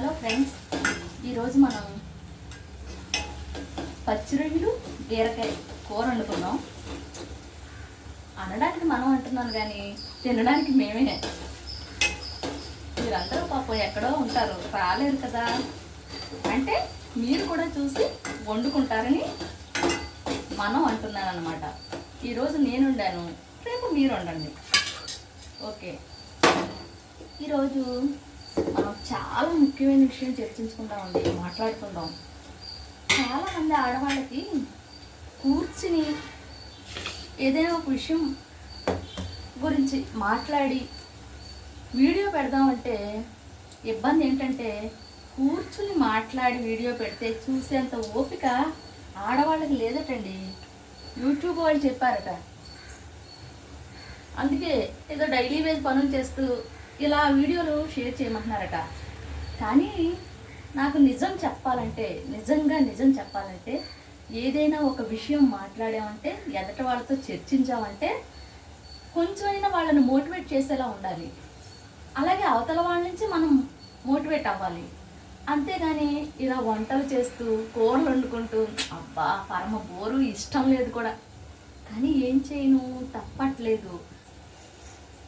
Hello friends ఈరోజు మనం పచ్చి రొయ్యలు బీరకాయ కూర వండుకున్నాం అనడానికి మనం అంటున్నాను కానీ తినడానికి మేమే. మీరందరూ పాపం ఎక్కడో ఉంటారు రాలేరు కదా. అంటే మీరు కూడా చూసి వండుకుంటారని మనం అంటున్నాను అనమాట ఈరోజు నేను వండాను రేపు మీరు వండండి. ఓకే. ఈరోజు చాలా ముఖ్యమైన విషయం చర్చించుకుందామండి మాట్లాడుకుందాం. చాలామంది ఆడవాళ్ళకి కూర్చుని ఏదైనా ఒక విషయం గురించి మాట్లాడి వీడియో పెడదామంటే ఇబ్బంది ఏంటంటే కూర్చుని మాట్లాడి వీడియో పెడితే చూసేంత ఓపిక ఆడవాళ్ళకి లేదటండి. యూట్యూబ్ వాళ్ళు చెప్పారట. అందుకే ఏదో డైలీ వేజ్ పనులు చేస్తూ ఇలా వీడియోలు షేర్ చేయమంటున్నారట. కానీ నాకు నిజం చెప్పాలంటే నిజంగా నిజం చెప్పాలంటే ఏదైనా ఒక విషయం మాట్లాడామంటే ఎదట వాళ్ళతో చర్చించామంటే కొంచెమైనా వాళ్ళని మోటివేట్ చేసేలా ఉండాలి. అలాగే అవతల వాళ్ళ నుంచి మనం మోటివేట్ అవ్వాలి. అంతేగాని ఇలా వంటలు చేస్తూ కూరలు వండుకుంటూ అబ్బా పరమ బోరు ఇష్టం లేదు కూడా. కానీ ఏం చేయను తప్పట్లేదు.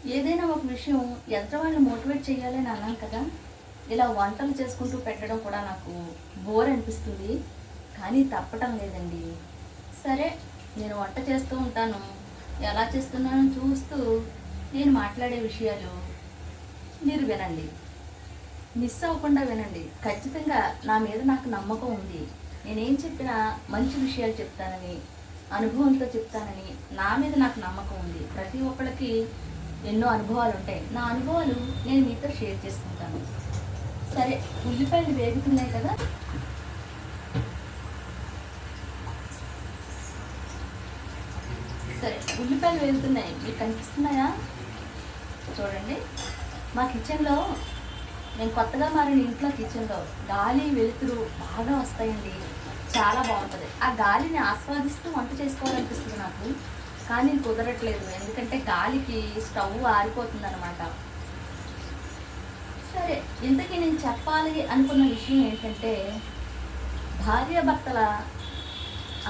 ఏదైనా ఒక విషయం ఎంత వాళ్ళని మోటివేట్ చేయాలని అన్నాను కదా ఇలా వంటలు చేసుకుంటూ పెట్టడం కూడా నాకు బోర్ అనిపిస్తుంది. కానీ తప్పటం లేదండి. సరే నేను వంట చేస్తూ ఉంటాను. ఎలా చేస్తున్నానో చూస్తూ నేను మాట్లాడే విషయాలు మీరు వినండి. మిస్ అవ్వకుండా వినండి. ఖచ్చితంగా నా మీద నాకు నమ్మకం ఉంది. నేనేం చెప్పినా మంచి విషయాలు చెప్తానని అనుభవంతో చెప్తానని నా మీద నాకు నమ్మకం ఉంది. ప్రతి ఒక్కళ్ళకి ఎన్నో అనుభవాలు ఉంటాయి నా అనుభవాలు నేను మీతో షేర్ చేసుకుంటాను. సరే ఉల్లిపాయలు వేగుతున్నాయి కదా? సరే ఉల్లిపాయలు వేగుతున్నాయి. మీకు కనిపిస్తున్నాయా? చూడండి. మా కిచెన్లో నేను కొత్తగా మారిన ఇంట్లో కిచెన్లో గాలి వెలుతురు బాగా వస్తాయండి. చాలా బాగుంటుంది. ఆ గాలిని ఆస్వాదిస్తూ వంట చేసుకోవాలనిపిస్తుంది నాకు. కానీ కుదరట్లేదు. ఎందుకంటే గాలికి స్టవ్ ఆరిపోతుంది అనమాట సరే ఇంతకీ నేను చెప్పాలి అనుకున్న విషయం ఏంటంటే భార్యాభర్తల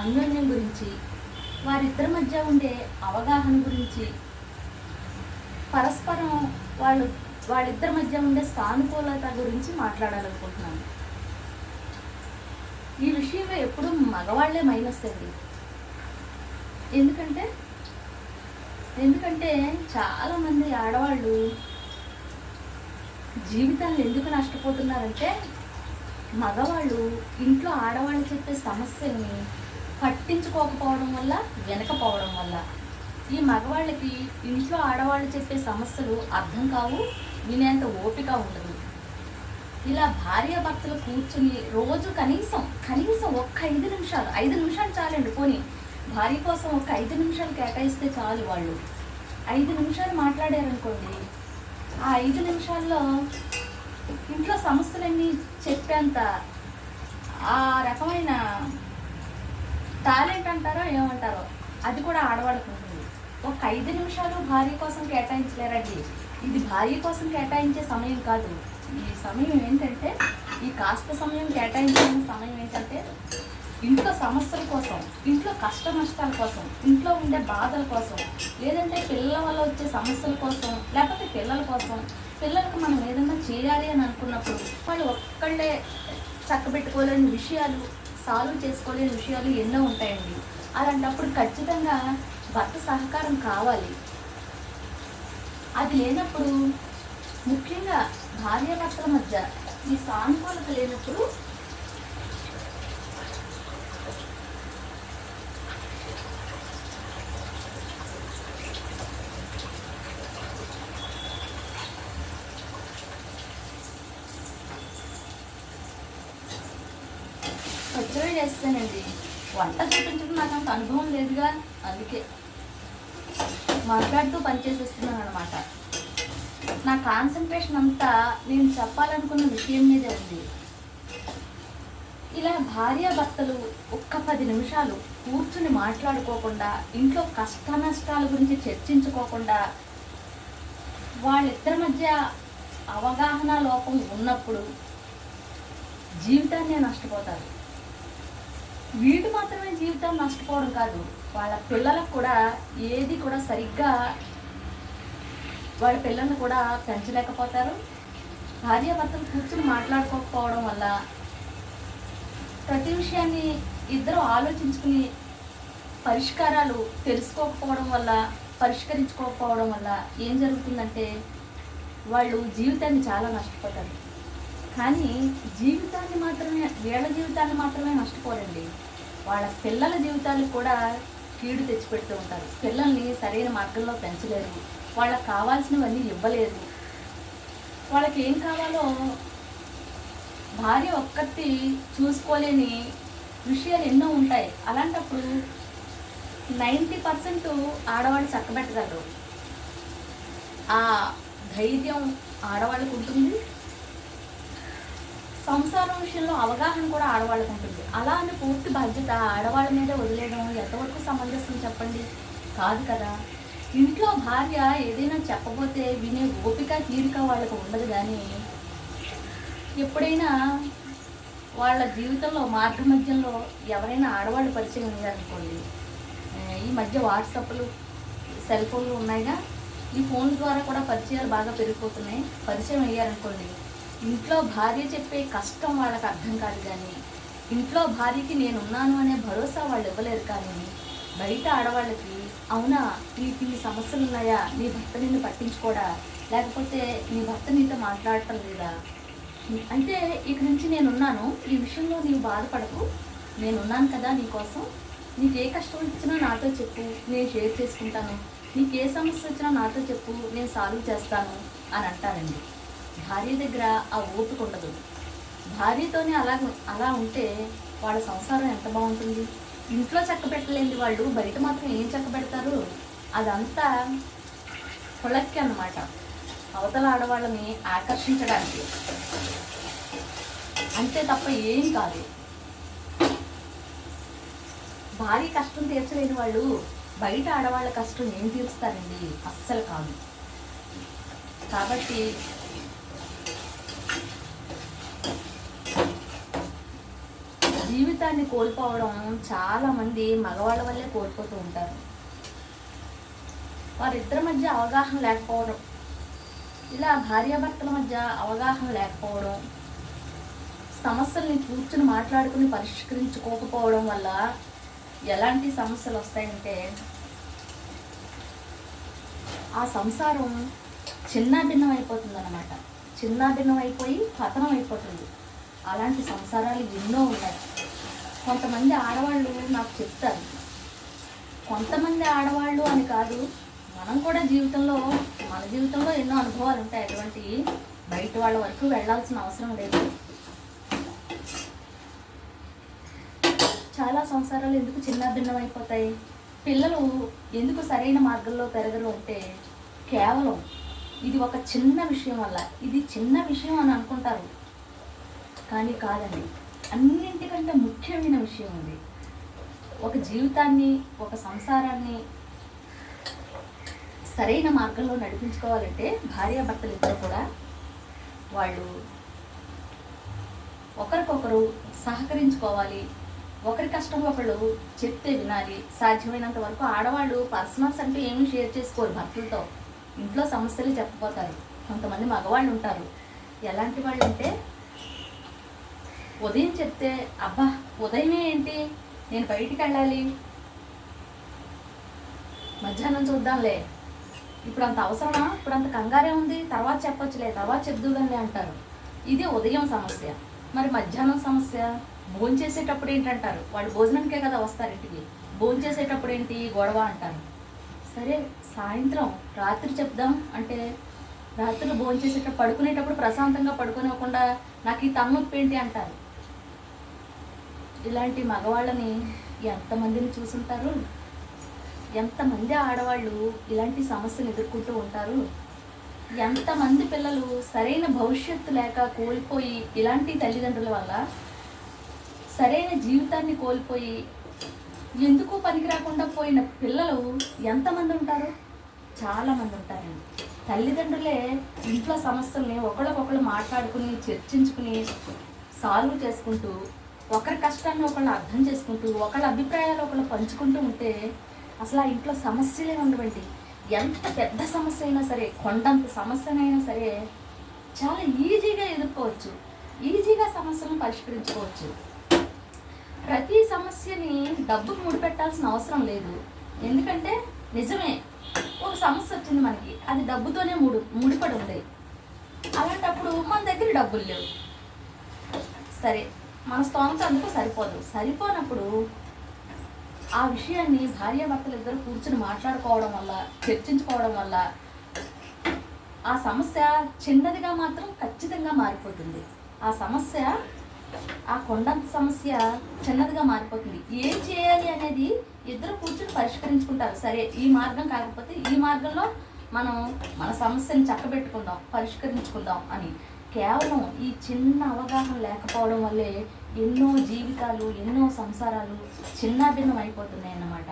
అన్యోన్యం గురించి వారిద్దరి మధ్య ఉండే అవగాహన గురించి పరస్పరం వాళ్ళు వాళ్ళిద్దరి మధ్య ఉండే సానుకూలత గురించి మాట్లాడాలనుకుంటున్నాను. ఈ విషయంలో ఎప్పుడూ మగవాళ్ళే మైనస్ అండి. ఎందుకంటే ఎందుకంటే చాలామంది ఆడవాళ్ళు జీవితాన్ని ఎందుకు నష్టపోతున్నారంటే మగవాళ్ళు ఇంట్లో ఆడవాళ్ళు చెప్పే సమస్యల్ని పట్టించుకోకపోవడం వల్ల వెనకపోవడం వల్ల. ఈ మగవాళ్ళకి ఇంట్లో ఆడవాళ్ళు చెప్పే సమస్యలు అర్థం కావు వినేంత ఓపిక ఉండదు. ఇలా భార్య భర్తలు కూర్చుని రోజు కనీసం కనీసం ఒక్క ఐదు నిమిషాలు ఐదు నిమిషాలు చాలండి పోనీ. భార్య కోసం ఒక ఐదు నిమిషాలు కేటాయిస్తే చాలు వాళ్ళు. ఐదు నిమిషాలు మాట్లాడారనుకోండి ఆ ఐదు నిమిషాల్లో ఇంట్లో సమస్యలన్నీ చెప్పేంత ఆ రకమైన టాలెంట్ అంటారో ఏమంటారో అది కూడా ఆడవాడుకుంటుంది ఒక ఐదు నిమిషాలు భార్య కోసం కేటాయించలేరండి. ఇది భార్య కోసం కేటాయించే సమయం కాదు. ఈ సమయం ఏంటంటే ఈ కాస్త సమయం కేటాయించిన సమయం ఏంటంటే ఇంట్లో సమస్యల కోసం ఇంట్లో కష్ట నష్టాల కోసం ఇంట్లో ఉండే బాధల కోసం లేదంటే పిల్లల వల్ల వచ్చే సమస్యల కోసం లేకపోతే పిల్లల కోసం పిల్లలకు మనం ఏదైనా చేయాలి అని అనుకున్నప్పుడు వాళ్ళు ఒక్కళ్ళే చక్కబెట్టుకోలేని విషయాలు సాల్వ్ చేసుకోలేని విషయాలు ఎన్నో ఉంటాయండి. అలాంటప్పుడు ఖచ్చితంగా భర్త సహకారం కావాలి. అది లేనప్పుడు ముఖ్యంగా భార్యాభర్తల మధ్య ఈ సానుకూలత లేనప్పుడు పచ్చడి చేస్తానండి. వంట చూపించడం నాకు అంత అనుభవం లేదుగా అందుకే మాట్లాడుతూ పనిచేసేస్తున్నాను అనమాట నా కాన్సన్ట్రేషన్ అంతా నేను చెప్పాలనుకున్న విషయం మీదే ఉంది ఇలా భార్యాభర్తలు ఒక్క పది నిమిషాలు కూర్చుని మాట్లాడుకోకుండా ఇంట్లో కష్ట నష్టాల గురించి చర్చించుకోకుండా వాళ్ళిద్దరి మధ్య అవగాహన లోపం ఉన్నప్పుడు జీవితాన్నే నష్టపోతారు. వీళ్ళు మాత్రమే జీవితం నష్టపోవడం కాదు. వాళ్ళ పిల్లలకు కూడా ఏది కూడా సరిగ్గా వాళ్ళ పిల్లల్ని కూడా పెంచలేకపోతారు. భార్యాభర్తలు కూర్చుని మాట్లాడుకోకపోవడం వల్ల ప్రతి విషయాన్ని ఇద్దరు ఆలోచించుకుని పరిష్కారాలు తెలుసుకోకపోవడం వల్ల పరిష్కరించుకోకపోవడం వల్ల ఏం జరుగుతుందంటే వాళ్ళు జీవితాన్ని చాలా నష్టపోతారు. కానీ జీవితాన్ని మాత్రమే వీళ్ళ జీవితాన్ని మాత్రమే నష్టపోరండి. వాళ్ళ పిల్లల జీవితాలు కూడా కీడు తెచ్చిపెడుతూ ఉంటారు. పిల్లల్ని సరైన మార్గంలో పెంచలేరు. వాళ్ళకి కావాల్సినవన్నీ ఇవ్వలేదు వాళ్ళకి ఏం కావాలో భార్య ఒక్కటి చూసుకోలేని విషయాలు ఎన్నో ఉంటాయి. అలాంటప్పుడు నైంటీ పర్సెంట్ ఆడవాళ్ళు చక్కబెట్టగలరు. ఆ ధైర్యం ఆడవాళ్ళకు ఉంటుంది. సంసారం విషయంలో అవగాహన కూడా ఆడవాళ్ళకు ఉంటుంది. అలా అని పూర్తి బాధ్యత ఆడవాళ్ళ మీద వదిలేయడం ఎంతవరకు సమంజసం చెప్పండి? కాదు కదా. ఇంట్లో భార్య ఏదైనా చెప్పబోతే వినే ఓపిక తీరిక వాళ్ళకు ఉండదు కానీ ఎప్పుడైనా వాళ్ళ జీవితంలో మార్గ మధ్యంలో ఎవరైనా ఆడవాళ్ళు పరిచయం అయ్యారనుకోండి ఈ మధ్య వాట్సాప్లు సెల్ ఫోన్లు ఉన్నాయిగా ఈ ఫోన్ ద్వారా కూడా పరిచయాలు బాగా పెరిగిపోతున్నాయి. పరిచయం అయ్యారనుకోండి ఇంట్లో భార్య చెప్పే కష్టం వాళ్ళకి అర్థం కాదు కానీ ఇంట్లో భార్యకి నేనున్నాను అనే భరోసా వాళ్ళు ఇవ్వలేరు కానీ బయట ఆడవాళ్ళకి అవునా నీకు ఈ సమస్యలు ఉన్నాయా? నీ భర్త నిన్ను పట్టించుకోడా? లేకపోతే నీ భర్త నీతో మాట్లాడటం లేదా? అంటే ఇక నుంచి నేనున్నాను ఈ విషయంలో నీవు బాధపడకు. నేనున్నాను కదా నీకోసం నీకు ఏ కష్టం వచ్చినా నాతో చెప్పు నేను షేర్ చేసుకుంటాను. నీకు ఏ సమస్య వచ్చినా నాతో చెప్పు నేను సాల్వ్ చేస్తాను అని అంటారండి. భార్య దగ్గర ఆ ఓపిక ఉండదు. భార్యతోనే అలా అలా ఉంటే వాళ్ళ సంసారం ఎంత బాగుంటుంది? ఇంట్లో చక్క పెట్టలేని వాళ్ళు బయట మాత్రం ఏం చక్క పెడతారు? అదంతా పొలక్కి అన్నమాట. అవతల ఆడవాళ్ళని ఆకర్షించడానికి. అంతే తప్ప ఏం కాదు. భారీ కష్టం తీర్చలేని వాళ్ళు బయట ఆడవాళ్ళ కష్టం ఏం తీరుస్తారండి? అస్సలు కాదు. కాబట్టి జీవితాన్ని కోల్పోవడం చాలామంది మగవాళ్ళ వల్లే కోల్పోతూ ఉంటారు. వారిద్దరి మధ్య అవగాహన లేకపోవడం ఇలా భార్యాభర్తల మధ్య అవగాహన లేకపోవడం సమస్యల్ని కూర్చుని మాట్లాడుకుని పరిష్కరించుకోకపోవడం వల్ల ఎలాంటి సమస్యలు వస్తాయంటే ఆ సంసారం చిన్నాభిన్నం అయిపోతుంది అనమాట అయిపోయి పతనం అయిపోతుంది. అలాంటి సంసారాలు ఎన్నో ఉన్నాయి. కొంతమంది ఆడవాళ్ళు నాకు చెప్తారు. కొంతమంది ఆడవాళ్ళు అని కాదు మనం కూడా జీవితంలో మన జీవితంలో ఎన్నో అనుభవాలు ఉంటాయి. అటువంటి బయట వాళ్ళ వరకు వెళ్ళాల్సిన అవసరం లేదు. చాలా సంసారాలు ఎందుకు చిన్న భిన్నం అయిపోతాయి? పిల్లలు ఎందుకు సరైన మార్గంలో పెరగరు అంటే కేవలం ఇది ఒక చిన్న విషయం వల్ల. ఇది చిన్న విషయం అని అనుకుంటారు. కానీ కాదండి. అన్నింటికంటే ముఖ్యమైన విషయం ఉంది ఒక జీవితాన్ని ఒక సంసారాన్ని సరైన మార్గంలో నడిపించుకోవాలంటే భార్యాభర్తలు ఇద్దరు కూడా వాళ్ళు ఒకరికొకరు సహకరించుకోవాలి. ఒకరి కష్టం ఒకళ్ళు చెప్తే వినాలి. సాధ్యమైనంత వరకు ఆడవాళ్ళు పర్సనల్స్ అంటూ ఏమీ షేర్ చేసుకోరు భర్తలతో. ఇంట్లో సమస్యలు చెప్పబోతారు. కొంతమంది మగవాళ్ళు ఉంటారు. ఎలాంటి వాళ్ళు అంటే ఉదయం చెప్తే అబ్బా ఉదయమే ఏంటి? నేను బయటికి వెళ్ళాలి. మధ్యాహ్నం చూద్దాంలే. ఇప్పుడు అంత అవసరమా? ఇప్పుడు అంత కంగారే ఉంది. తర్వాత చెప్పొచ్చులే. తర్వాత చెప్దుగానే అంటారు. ఇది ఉదయం సమస్య. మరి మధ్యాహ్నం సమస్య? భోజనం చేసేటప్పుడు ఏంటంటారు? వాళ్ళు భోజనానికే కదా వస్తారు ఇంటికి. భోజనం చేసేటప్పుడు ఏంటి? గొడవ అంటారు. సరే సాయంత్రం రాత్రి చెప్దాం అంటే రాత్రి భోజనం చేసేటప్పుడు పడుకునేటప్పుడు ప్రశాంతంగా పడుకోనివ్వకుండా నాకు ఈ తలనొప్పి ఏంటి అంటారు. ఇలాంటి మగవాళ్ళని ఎంతమందిని చూసుంటారు? ఎంతమంది ఆడవాళ్ళు ఇలాంటి సమస్యలు ఎదుర్కొంటూ ఉంటారు? ఎంతమంది పిల్లలు సరైన భవిష్యత్తు లేక కోల్పోయి ఇలాంటి తల్లిదండ్రుల వల్ల సరైన జీవితాన్ని కోల్పోయి ఎందుకు పనికి రాకుండా పోయిన పిల్లలు ఎంతమంది ఉంటారు? చాలామంది ఉంటారండి. తల్లిదండ్రులే ఇంట్లో సమస్యల్ని ఒకళ్ళకొకళ్ళు మాట్లాడుకుని చర్చించుకుని సాల్వ్ చేసుకుంటూ ఒకరి కష్టాన్ని ఒకళ్ళు అర్థం చేసుకుంటూ ఒకళ్ళ అభిప్రాయాలు ఒకళ్ళు పంచుకుంటూ ఉంటే అసలు ఆ ఇంట్లో సమస్యలే ఉండవండి. ఎంత పెద్ద సమస్య అయినా సరే కొండంత సమస్యనైనా సరే చాలా ఈజీగా ఎదుర్కోవచ్చు. ఈజీగా సమస్యలను పరిష్కరించుకోవచ్చు. ప్రతి సమస్యని డబ్బు ముడిపెట్టాల్సిన అవసరం లేదు. ఎందుకంటే నిజమే ఒక సమస్య వచ్చింది మనకి అది డబ్బుతోనే ముడి ముడిపడి ఉంది. అలాంటప్పుడు మన దగ్గర డబ్బులు లేవు. సరే మన స్తోమత అందుకు సరిపోదు. సరిపోనప్పుడు ఆ విషయాన్ని భార్యాభర్తలు ఇద్దరు కూర్చుని మాట్లాడుకోవడం వల్ల చర్చించుకోవడం వల్ల ఆ సమస్య చిన్నదిగా మాత్రం ఖచ్చితంగా మారిపోతుంది. ఆ సమస్య ఆ కొండంత సమస్య చిన్నదిగా మారిపోతుంది. ఏం చేయాలి అనేది ఇద్దరు కూర్చుని పరిష్కరించుకుంటారు. సరే ఈ మార్గం కాకపోతే ఈ మార్గంలో మనం మన సమస్యను చక్కబెట్టుకుందాం పరిష్కరించుకుందాం అని. కేవలం ఈ చిన్న అవగాహన లేకపోవడం వల్లే ఎన్నో జీవితాలు ఎన్నో సంసారాలు చిన్నాభిన్నం అయిపోతున్నాయి అన్నమాట.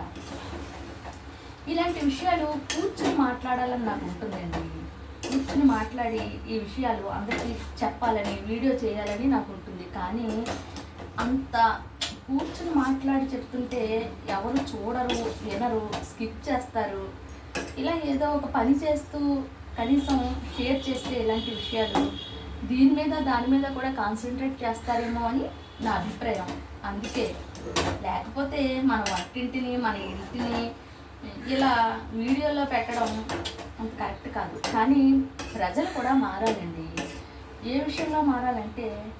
ఇలాంటి విషయాలు కూర్చుని మాట్లాడాలని నాకు ఉంటుందండి. కూర్చుని మాట్లాడి ఈ విషయాలు అందరికీ చెప్పాలని వీడియో చేయాలని నాకు ఉంటుంది. కానీ అంత కూర్చుని మాట్లాడి చెప్తుంటే ఎవరు చూడరు వినరు స్కిప్ చేస్తారు. ఇలా ఏదో ఒక పని చేస్తూ కనీసం షేర్ చేస్తే ఇలాంటి విషయాలు దీని మీద దాని మీద కూడా కాన్సన్ట్రేట్ చేస్తారేమో అని నా అభిప్రాయం. అందుకే. లేకపోతే మన వంటింటిని మన ఇంటిని ఇలా వీడియోలో పెట్టడం అంత కరెక్ట్ కాదు. కానీ ప్రజలు కూడా మారాలండి. ఏ విషయంలో మారాలంటే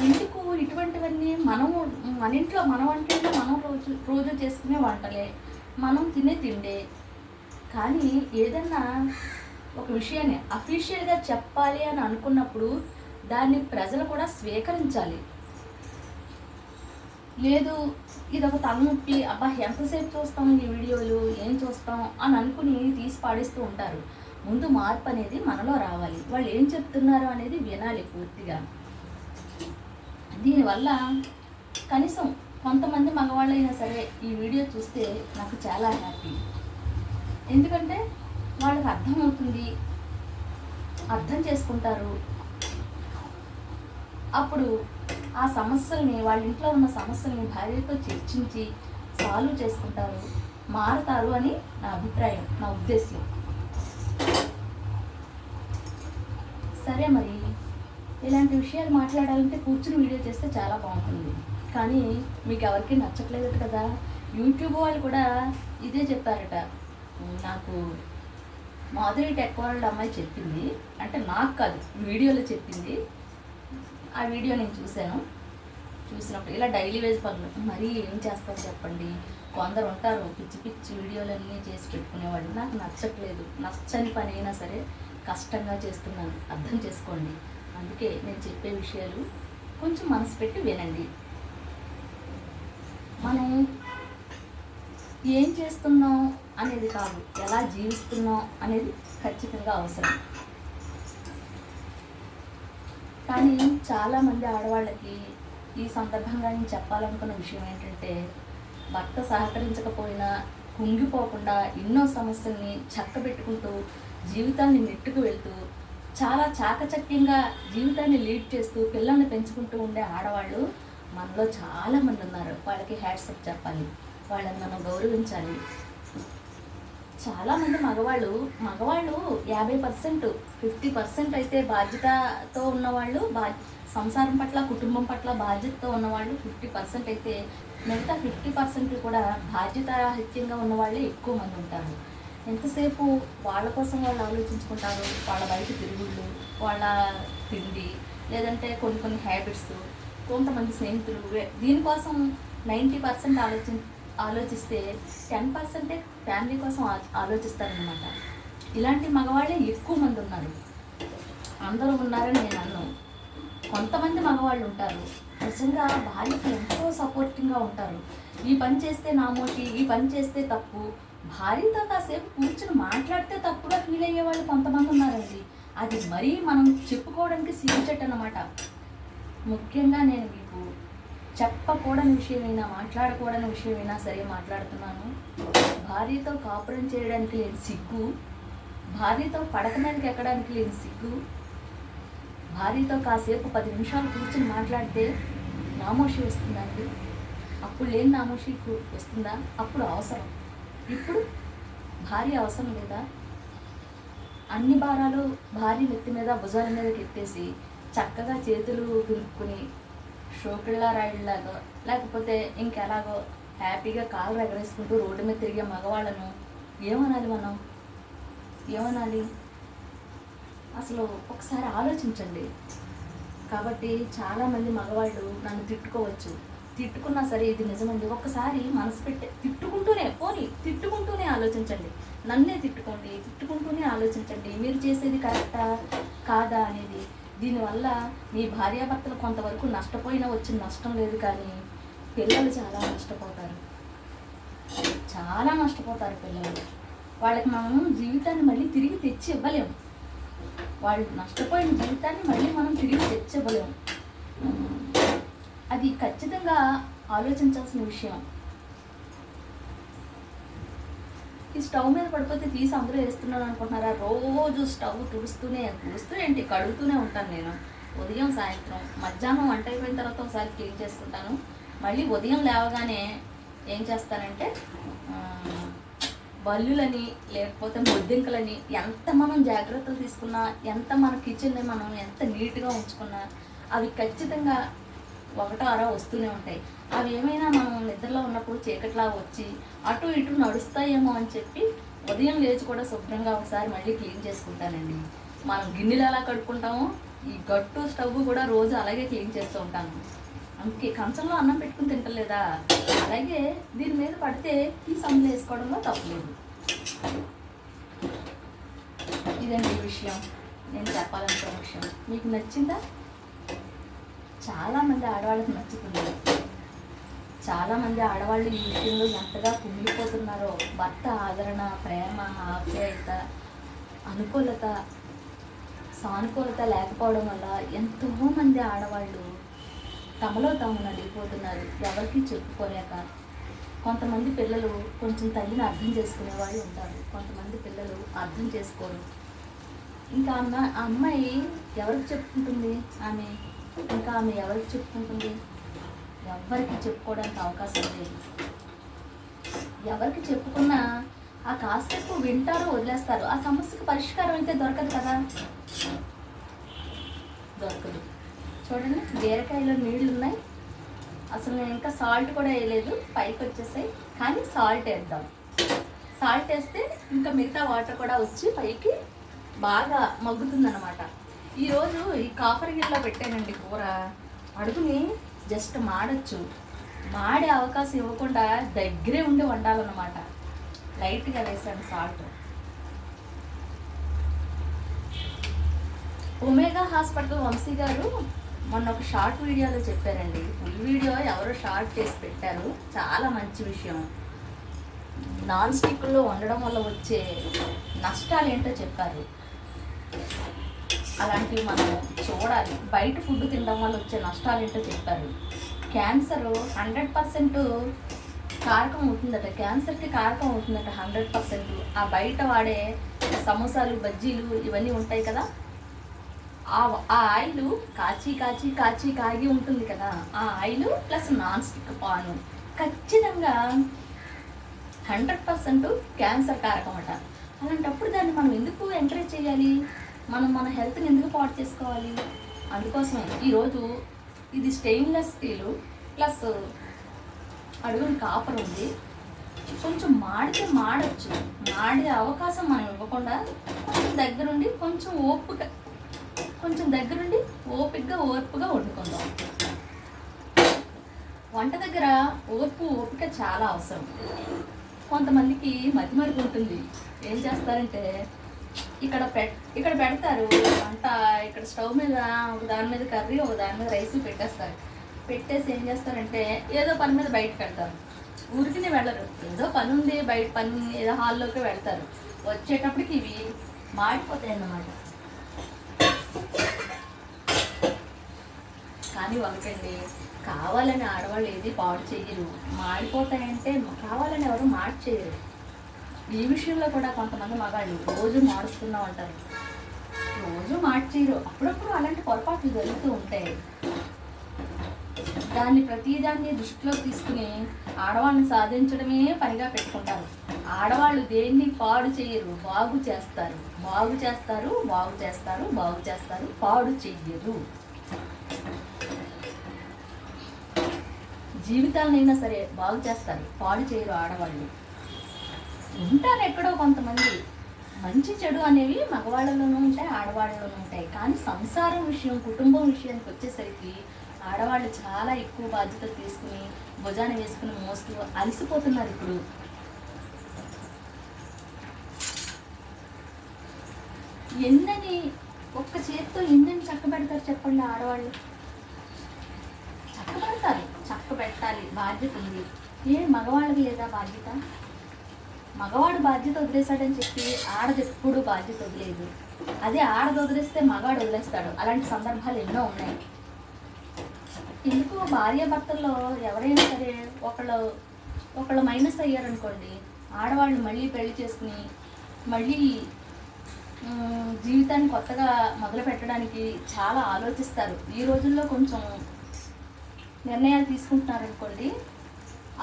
ఎందుకు ఇటువంటివన్నీ మనము మన ఇంట్లో మన వంటింట్లో మనం రోజు రోజు చేసుకునే వంటలే. మనం తినే తిండే. కానీ ఏదన్నా ఒక విషయాన్ని అఫీషియల్గా చెప్పాలి అని అనుకున్నప్పుడు దాన్ని ప్రజలు కూడా స్వీకరించాలి. లేదు ఇది ఒక తలనొప్పి అబ్బా ఎంతసేపు చూస్తాం ఈ వీడియోలు ఏం చూస్తాం అని అనుకుని తీసి పాడేస్తూ ఉంటారు. ముందు మార్పు అనేది మనలో రావాలి. వాళ్ళు ఏం చెప్తున్నారు అనేది వినాలి పూర్తిగా. దీనివల్ల కనీసం కొంతమంది మగవాళ్ళైనా సరే ఈ వీడియో చూస్తే నాకు చాలా హ్యాపీ. ఎందుకంటే వాళ్ళకి అర్థమవుతుంది. అర్థం చేసుకుంటారు. అప్పుడు ఆ సమస్యల్ని వాళ్ళ ఇంట్లో ఉన్న సమస్యల్ని భార్యతో చర్చించి సాల్వ్ చేసుకుంటారు. మారుతారు అని నా అభిప్రాయం నా ఉద్దేశం సరే మరి ఇలాంటి విషయాలు మాట్లాడాలంటే కూర్చుని వీడియో చేస్తే చాలా బాగుంటుంది. కానీ మీకు ఎవరికి నచ్చట్లేదు కదా. యూట్యూబ్ వాళ్ళు కూడా ఇదే చెప్పారట. నాకు మాధురి టెక్ వరల్డ్ అమ్మాయి చెప్పింది. అంటే నాకు కాదు వీడియోలో చెప్పింది. ఆ వీడియో నేను చూశాను. చూసినప్పుడు ఇలా డైలీ వేజ్ పనులు. మరీ ఏం చేస్తారు చెప్పండి. కొందరు ఉంటారు పిచ్చి పిచ్చి వీడియోలన్నీ చేసి పెట్టుకునేవాళ్ళు. నాకు నచ్చట్లేదు. నచ్చని పని అయినా సరే కష్టంగా చేస్తున్నాను. అర్థం చేసుకోండి. అందుకే నేను చెప్పే విషయాలు కొంచెం మనసు పెట్టి వినండి. మనం ఏం చేస్తున్నాం? అనేది కాదు. ఎలా జీవిస్తున్నాం అనేది ఖచ్చితంగా అవసరం. కానీ చాలామంది ఆడవాళ్ళకి ఈ సందర్భంగా నేను చెప్పాలనుకున్న విషయం ఏంటంటే భర్త సహకరించకపోయినా కుంగిపోకుండా ఎన్నో సమస్యల్ని చక్కబెట్టుకుంటూ జీవితాన్ని నెట్టుకు వెళ్తూ చాలా చాకచక్యంగా జీవితాన్ని లీడ్ చేస్తూ పిల్లల్ని పెంచుకుంటూ ఉండే ఆడవాళ్ళు మనలో చాలామంది ఉన్నారు. వాళ్ళకి హ్యాట్సప్ చెప్పాలి. వాళ్ళని మనం గౌరవించాలి. చాలామంది మగవాళ్ళు మగవాళ్ళు యాభై పర్సెంట్ ఫిఫ్టీ పర్సెంట్ అయితే బాధ్యతతో ఉన్నవాళ్ళు బా సంసారం పట్ల కుటుంబం పట్ల బాధ్యతతో ఉన్నవాళ్ళు ఫిఫ్టీ పర్సెంట్ అయితే మిగతా ఫిఫ్టీ పర్సెంట్ కూడా బాధ్యతాహిత్యంగా ఉన్నవాళ్ళే ఎక్కువ మంది ఉంటారు. ఎంతసేపు వాళ్ళ కోసం వాళ్ళు ఆలోచించుకుంటారు? వాళ్ళ బయట తిరుగుళ్ళు వాళ్ళ తిండి లేదంటే కొన్ని కొన్ని హ్యాబిట్స్ కొంతమంది స్నేహితులు వే- దీనికోసం నైంటీ పర్సెంట్ ఆలోచించ ఆలోచిస్తే టెన్ పర్సెంటే ఫ్యామిలీ కోసం ఆలోచిస్తారనమాట ఇలాంటి మగవాళ్ళే ఎక్కువ మంది ఉన్నారు. అందరూ ఉన్నారని నేను అన్నాను కొంతమంది మగవాళ్ళు ఉంటారు. నిజంగా భార్యకి ఎంతో సపోర్టింగ్గా ఉంటారు. ఈ పని చేస్తే నా మోటి ఈ పని చేస్తే తప్పు. భార్యతో కాసేపు కూర్చుని మాట్లాడితే తప్పుగా ఫీల్ అయ్యే వాళ్ళు కొంతమంది ఉన్నారండి. అది మరీ మనం చెప్పుకోవడానికి సిగ్గుచెట్టు అన్నమాట. ముఖ్యంగా నేను చెప్పకూడని విషయమైనా మాట్లాడకూడని విషయమైనా సరే మాట్లాడుతున్నాను. భార్యతో కాపురం చేయడానికి లేని సిగ్గు. భార్యతో పడక మీదకి ఎక్కడానికి లేని సిగ్గు. భార్యతో కాసేపు పది నిమిషాలు కూర్చుని మాట్లాడితే నామోషి వస్తుందండి. అప్పుడు లేని నామోషి కు- వస్తుందా? అప్పుడు అవసరం. ఇప్పుడు భార్య అవసరం లేదా? అన్ని భారాలు భార్య నెత్తి మీద భుజాల మీదకి ఎత్తేసి చక్కగా చేతులు దులుపుకుని షోకిళ్ళ లాగా లేకపోతే ఇంకెలాగో హ్యాపీగా కాలు ఎగరేసుకుంటూ రోడ్డు మీద తిరిగే మగవాళ్ళను ఏమనాలి మనం? ఏమనాలి? అసలు ఒకసారి ఆలోచించండి. కాబట్టి చాలామంది మగవాళ్ళు నన్ను తిట్టుకోవచ్చు. తిట్టుకున్నా సరే ఇది నిజమండి. ఒక్కసారి మనసు పెట్టే తిట్టుకుంటూనే పోనీ తిట్టుకుంటూనే ఆలోచించండి. నన్నే తిట్టుకోండి తిట్టుకుంటూనే ఆలోచించండి. మీరు చేసేది కరెక్టా? కాదా అనేది దీనివల్ల మీ భార్యాభర్తలు కొంతవరకు నష్టపోయినా వచ్చిన నష్టం లేదు కానీ పిల్లలు చాలా నష్టపోతారు. చాలా నష్టపోతారు పిల్లలు. వాళ్ళకి మనం జీవితాన్ని మళ్ళీ తిరిగి తెచ్చి ఇవ్వలేము వాళ్ళు నష్టపోయిన జీవితాన్ని మళ్ళీ మనం తిరిగి తెచ్చి ఇవ్వలేము అది ఖచ్చితంగా ఆలోచించాల్సిన విషయం. ఈ స్టవ్ మీద పడిపోతే తీసి అందరూ వేస్తున్నాను అనుకుంటున్నారా? రోజు స్టవ్ తుడుస్తూనే తుడుస్తూ ఏంటి? కడుగుతూనే ఉంటాను నేను. ఉదయం సాయంత్రం మధ్యాహ్నం వంట అయిపోయిన తర్వాత ఒకసారి క్లీన్ చేసుకుంటాను. మళ్ళీ ఉదయం లేవగానే ఏం చేస్తానంటే బల్లులని లేకపోతే బొద్దింకలని ఎంత మనం జాగ్రత్తలు తీసుకున్నా ఎంత మన కిచెన్ని మనం ఎంత నీట్గా ఉంచుకున్నా అవి ఖచ్చితంగా ఒకటో అరా వస్తూనే ఉంటాయి. అవి ఏమైనా మనం నిద్రలో ఉన్నప్పుడు చీకట్లా వచ్చి అటు ఇటు నడుస్తాయేమో అని చెప్పి ఉదయం లేచి కూడా శుభ్రంగా ఒకసారి మళ్ళీ క్లీన్ చేసుకుంటానండి. మనం గిన్నెలు ఎలా కడుక్కుంటామో ఈ గట్టు స్టవ్ కూడా రోజు అలాగే క్లీన్ చేస్తూ ఉంటాను అందుకే కంచంలో అన్నం పెట్టుకుని తింటలేదా? అలాగే దీని మీద పడితే ఈ సమ్ములు వేసుకోవడంలో తప్పలేదు. ఇదండి విషయం. నేను చెప్పాలనుకున్న విషయం. మీకు నచ్చిందా? చాలామంది ఆడవాళ్ళకి నచ్చుతుంది చాలామంది ఆడవాళ్ళు ఈ విషయంలో ఎంతగా కుమిలిపోతున్నారో భర్త ఆదరణ ప్రేమ ఆప్యాయత అనుకూలత సానుకూలత లేకపోవడం వల్ల ఎంతో మంది ఆడవాళ్ళు తమలో తాము నలిగిపోతున్నారు. ఎవరికి చెప్పుకోలేక కొంతమంది పిల్లలు కొంచెం తల్లిని అర్థం చేసుకునే వాళ్ళు ఉంటారు. కొంతమంది పిల్లలు అర్థం చేసుకోరు. ఇంకా అమ్మ ఆ అమ్మాయి ఎవరికి చెప్పుకుంటుంది? ఆమె ఇంకా ఆమె ఎవరికి చెప్పుకుంటుంది? ఎవరికి చెప్పుకోవడానికి అవకాశం లేదు. ఎవరికి చెప్పుకున్నా ఆ కాసేపు వింటారు వదిలేస్తారు. ఆ సమస్యకు పరిష్కారం అయితే దొరకదు కదా? దొరకదు. చూడండి బీరకాయలో నీళ్ళు ఉన్నాయి. అసలు నేను ఇంకా సాల్ట్ కూడా వేయలేదు. పైకి వచ్చేసాయి. కానీ సాల్ట్ వేద్దాం. సాల్ట్ వేస్తే ఇంకా మిగతా వాటర్ కూడా వచ్చి పైకి బాగా మగ్గుతుందన్నమాట. ఈరోజు ఈ కాపర్ గిట్లా పెట్టానండి కూర. అడుగుని జస్ట్ మాడచ్చు. మాడే అవకాశం ఇవ్వకుండా దగ్గరే ఉండి వండాలన్నమాట. లైట్గా వేసాను సాల్ట్. ఒమేగా హాస్పిటల్ వంశీ గారు మొన్న ఒక షార్ట్ వీడియోలో చెప్పారండి. ఫుల్ వీడియో ఎవరో షార్ట్ చేసి పెట్టారు. చాలా మంచి విషయం. నాన్ స్టిక్లో వండడం వల్ల వచ్చే నష్టాలు ఏంటో చెప్పారు. అలాంటివి మనం చూడాలి. బయట ఫుడ్ తినడం వల్ల వచ్చే నష్టాలు ఏంటో చెప్పారు క్యాన్సర్ హండ్రెడ్ పర్సెంట్ కారకం అవుతుందట. క్యాన్సర్కి కారకం అవుతుందట హండ్రెడ్ పర్సెంట్. ఆ బయట వాడే సమోసాలు బజ్జీలు ఇవన్నీ ఉంటాయి కదా. ఆ ఆ ఆయిల్ కాచి కాచి కాచి కాగి ఉంటుంది కదా. ఆ oil plus non stick pan. ఖచ్చితంగా హండ్రెడ్ పర్సెంట్ క్యాన్సర్ కారకం అట. అలాంటప్పుడు దాన్ని మనం ఎందుకు ఎంకరేజ్ చేయాలి? మనం మన హెల్త్ని ఎందుకు పాటు చేసుకోవాలి? అందుకోసమే ఈరోజు ఇది స్టెయిన్లెస్ స్టీలు ప్లస్ అడుగుని కాపర్ ఉంది. కొంచెం మాడితే మాడచ్చు. మాడే అవకాశం మనం ఇవ్వకుండా కొంచెం దగ్గరుండి కొంచెం ఓపిక కొంచెం దగ్గరుండి ఓపికగా ఓర్పుగా వండుకుందాం. వంట దగ్గర ఓర్పు ఓపిక చాలా అవసరం. కొంతమందికి మతిమరుపు ఉంటుంది. ఏం చేస్తారంటే ఇక్కడ పెట్ ఇక్కడ పెడతారు. వంట ఇక్కడ స్టవ్ మీద ఒక దాని మీద కర్రీ ఒక దాని మీద రైస్ పెట్టేస్తారు. పెట్టేసి ఏం చేస్తారంటే ఏదో పని మీద బయటకు వెళ్తారు ఊరికినే వెళ్ళరు. ఏదో పని ఉంది బయట పని ఏదో హాల్లోకి వెళ్తారు. వచ్చేటప్పటికి ఇవి మాడిపోతాయి అన్నమాట. కానీ వంకండి కావాలని ఆడవాళ్ళు ఏది పాడు చేయరు మాడిపోతాయంటే కావాలని ఎవరు మాడి చేయరు ఈ విషయంలో కూడా కొంతమంది మగాళ్ళు రోజు మాడుస్తూనే ఉంటారు రోజు మార్చేయరు. అప్పుడప్పుడు అలాంటి పొరపాట్లు జరుగుతూ ఉంటాయి. దాన్ని ప్రతిదాన్ని దృష్టిలో తీసుకుని ఆడవాళ్ళని సాధించడమే పనిగా పెట్టుకుంటారు. ఆడవాళ్ళు దేన్ని పాడు చేయరు బాగు చేస్తారు. బాగు చేస్తారు బాగు చేస్తారు బాగు చేస్తారు పాడు చెయ్యరు. జీవితాలనైనా సరే బాగు చేస్తారు పాడు చేయరు ఆడవాళ్ళు. ఉంటారు ఎక్కడో కొంతమంది. మంచి చెడు అనేవి మగవాళ్ళలోనూ ఉంటాయి ఆడవాళ్ళలోనూ ఉంటాయి. కానీ సంసారం విషయం కుటుంబం విషయానికి వచ్చేసరికి ఆడవాళ్ళు చాలా ఎక్కువ బాధ్యతలు తీసుకుని భుజాన్ని వేసుకుని మోస్తూ అలసిపోతున్నారు ఇప్పుడు. ఎన్నని ఒక్క చేత్తో ఎన్నని చక్కబెడతారు చెప్పండి ఆడవాళ్ళు? చక్కబెడతారు చక్క పెట్టాలి. బాధ్యత ఉంది. ఏ మగవాళ్ళకి లేదా బాధ్యత? మగవాడు బాధ్యత వదిలేశాడని చెప్పి ఆడది ఎప్పుడు బాధ్యత వదిలేదు. అదే ఆడది వదిలేస్తే మగాడు వదిలేస్తాడు. అలాంటి సందర్భాలు ఎన్నో ఉన్నాయి. ఎందుకు భార్య భర్తల్లో ఎవరైనా సరే ఒకళ్ళు ఒకళ్ళు మైనస్ అయ్యారనుకోండి ఆడవాళ్ళు మళ్ళీ పెళ్ళి చేసుకుని మళ్ళీ జీవితాన్ని కొత్తగా మొదలు పెట్టడానికి చాలా ఆలోచిస్తారు. ఈ రోజుల్లో కొంచెం నిర్ణయాలు తీసుకుంటున్నారనుకోండి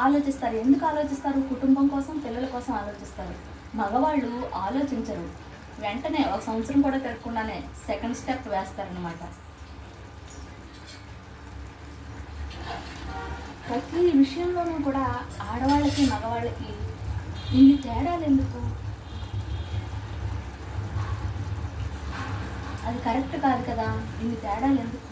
ఆలోచిస్తారు. ఎందుకు ఆలోచిస్తారు? కుటుంబం కోసం పిల్లల కోసం ఆలోచిస్తారు. మగవాళ్ళు ఆలోచించరు. వెంటనే ఒక సంవత్సరం కూడా తిరగకుండానే సెకండ్ స్టెప్ వేస్తారనమాట ప్రతి విషయంలోనూ కూడా ఆడవాళ్ళకి మగవాళ్ళకి ఇన్ని తేడాలు ఎందుకు? అది కరెక్ట్ కాదు కదా. ఇన్ని తేడాలు ఎందుకు?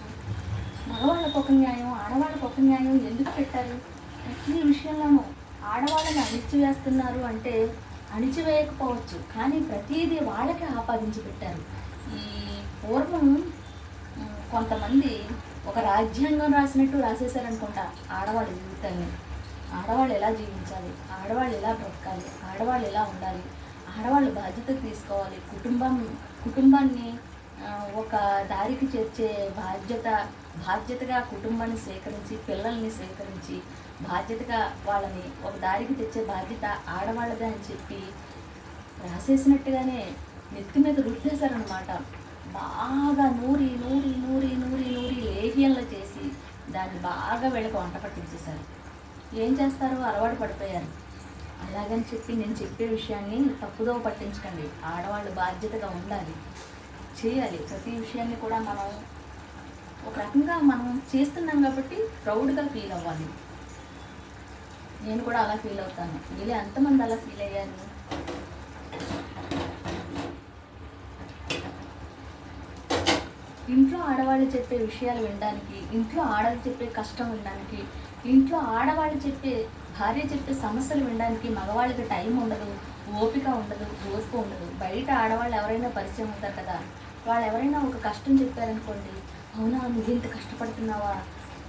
మగవాళ్ళకు ఒక న్యాయం ఆడవాళ్ళకు ఒక న్యాయం ఎందుకు పెట్టారు? ప్రతి విషయంలోనూ ఆడవాళ్ళని అణిచివేస్తున్నారు అంటే అణిచివేయకపోవచ్చు. కానీ ప్రతిదీ వాళ్ళకే ఆపాదించి పెట్టారు. ఈ పూర్వం కొంతమంది ఒక రాజ్యాంగం రాసినట్టు రాసేశారనుకుంటా ఆడవాళ్ళ జీవితాన్ని. ఆడవాళ్ళు ఎలా జీవించాలి? ఆడవాళ్ళు ఎలా బ్రతకాలి? ఆడవాళ్ళు ఎలా ఉండాలి? ఆడవాళ్ళు బాధ్యత తీసుకోవాలి. కుటుంబం కుటుంబాన్ని ఒక దారికి చేర్చే బాధ్యత బాధ్యతగా కుటుంబాన్ని సేకరించి పిల్లల్ని సేకరించి బాధ్యతగా వాళ్ళని ఒక దారికి తెచ్చే బాధ్యత ఆడవాళ్ళదే అని చెప్పి రాసేసినట్టుగానే నెత్తి మీద రుద్దేశారనమాట బాగా నూరి నూరి నూరి నూరి నూరి లేహ్యంలో చేసి దాన్ని బాగా వీళ్ళకి వంట పట్టించేశారు. ఏం చేస్తారు అలవాటు పడిపోయారు. అలాగని చెప్పి నేను చెప్పే విషయాన్ని తప్పుదో పట్టించకండి. ఆడవాళ్ళు బాధ్యతగా ఉండాలి. చేయాలి. ప్రతి విషయాన్ని కూడా మనం ఒక రకంగా మనం చేస్తున్నాం కాబట్టి ప్రౌడ్గా ఫీల్ అవ్వాలి. నేను కూడా అలా ఫీల్ అవుతాను. వీళ్ళు ఎంతమంది అలా ఫీల్ అయ్యారు. ఇంట్లో ఆడవాళ్ళు చెప్పే విషయాలు వినడానికి ఇంట్లో ఆడవాళ్ళు చెప్పే కష్టం వినడానికి ఇంట్లో ఆడవాళ్ళు చెప్పే భార్య చెప్పే సమస్యలు వినడానికి మగవాళ్ళకి టైం ఉండదు ఓపిక ఉండదు ఓర్పు ఉండదు. బయట ఆడవాళ్ళు ఎవరైనా పరిచయం అవుతారు కదా వాళ్ళు ఎవరైనా ఒక కష్టం చెప్పారనుకోండి అవునా? నువ్వు ఇంత కష్టపడుతున్నావా?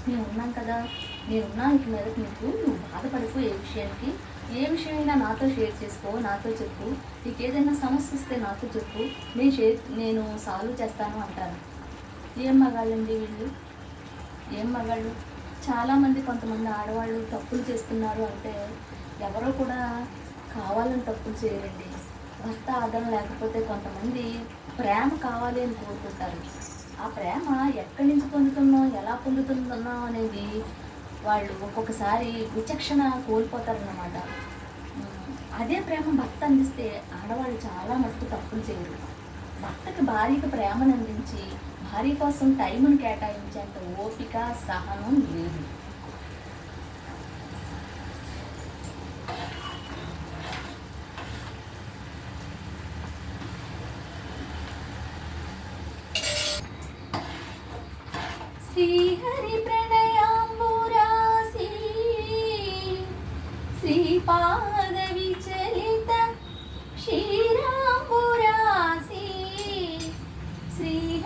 నేను ఉన్నాను కదా. నేను ఉన్నాను ఇక మీదకి నీకు. నువ్వు బాధపడిపో ఏ విషయానికి. ఏ విషయమైనా నాతో షేర్ చేసుకో నాతో చెప్పు. నీకు ఏదైనా సమస్య వస్తే నాతో చెప్పు. నేను షేర్ నేను సాల్వ్ చేస్తాను అంటాను. ఏం మగాళ్ళండి వీళ్ళు? ఏం మగాళ్ళు? చాలామంది కొంతమంది ఆడవాళ్ళు తప్పులు చేస్తున్నారు అంటే ఎవరో కూడా కావాలని తప్పులు చేయరండి. భర్త ఆదరణ లేకపోతే కొంతమంది ప్రేమ కావాలి అని కోరుకుంటారు. ఆ ప్రేమ ఎక్కడి నుంచి పొందుతున్నాం ఎలా పొందుతున్నాం అనేది వాళ్ళు ఒక్కొక్కసారి విచక్షణ కోల్పోతారన్నమాట. అదే ప్రేమ భర్త అందిస్తే ఆడవాళ్ళు చాలా మటుకు తప్పులు చేయరు. భర్తకి భార్యకు ప్రేమను అందించి భార్య కోసం టైంను కేటాయించేంత ఓపిక సహనం లేదు.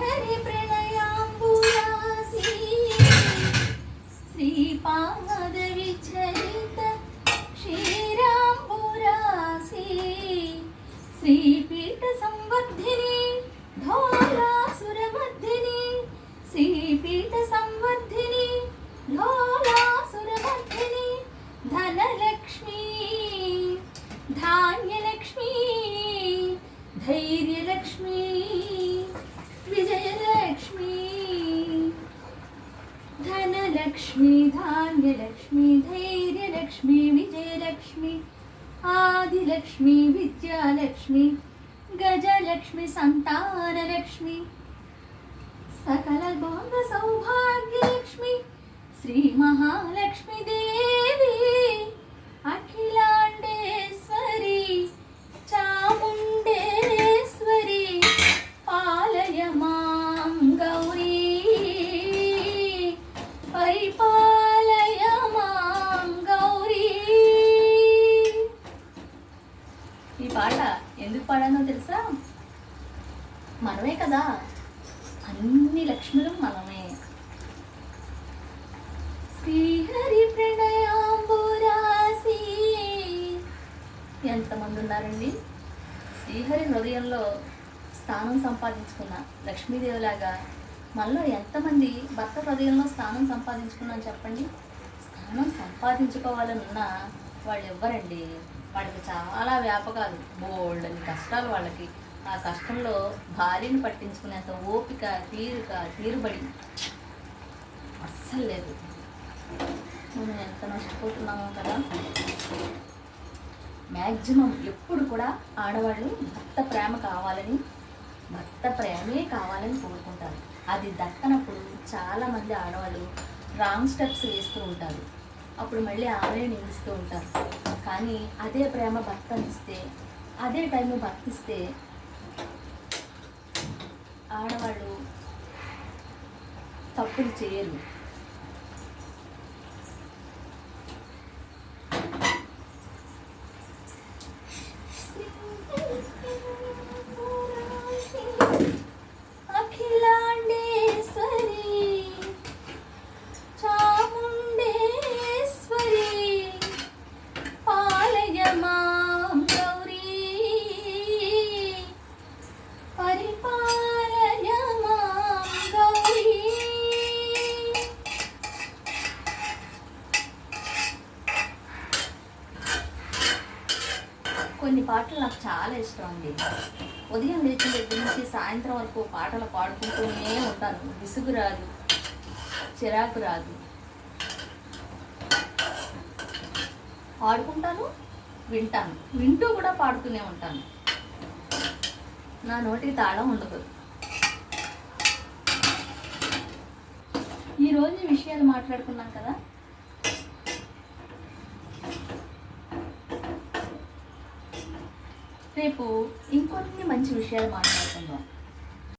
heavy breathing. వాళ్ళు ఎవ్వరండి వాళ్ళకి చాలా వ్యాపకాలు. బోల్డ్ అని కష్టాలు వాళ్ళకి. ఆ కష్టంలో భార్యను పట్టించుకునేంత ఓపిక తీరుక తీరుబడి అస్సలు లేదు. మనం ఎంత నష్టపోతున్నామో కదా. మ్యాక్సిమం ఎప్పుడు కూడా ఆడవాళ్ళు భర్త ప్రేమ కావాలని భర్త ప్రేమే కావాలని కోరుకుంటారు. అది దక్కనప్పుడు చాలామంది ఆడవాళ్ళు రాంగ్ స్టెప్స్ వేస్తూ ఉంటారు. అప్పుడు మళ్ళీ ఆమె నిలుస్తూ ఉంటారు. కానీ అదే ప్రేమ భర్తనిస్తే అదే టైం భర్తిస్తే ఆడవాళ్ళు తప్పులు చేయరు అఖిలాండేశ్వరి చాముండేశ్వరి పాలయ మాం గౌరీ పరిపాలయ మాం గౌరీ కొన్ని పాటలు నాకు ఇష్టం అండి ఉదయం లేచిన దగ్గర నుంచి సాయంత్రం వరకు పాటలు పాడుకుంటూనే ఉంటాను. విసుగు రాదు. చిరాకు రాదు. పాడుకుంటాను వింటాను. వింటూ కూడా పాడుతూనే ఉంటాను. నా నోటికి తాళం ఉండదు. ఈరోజు విషయాలు మాట్లాడుకున్నాం కదా? రేపు ఇంకొన్ని మంచి విషయాలు మాట్లాడుతాం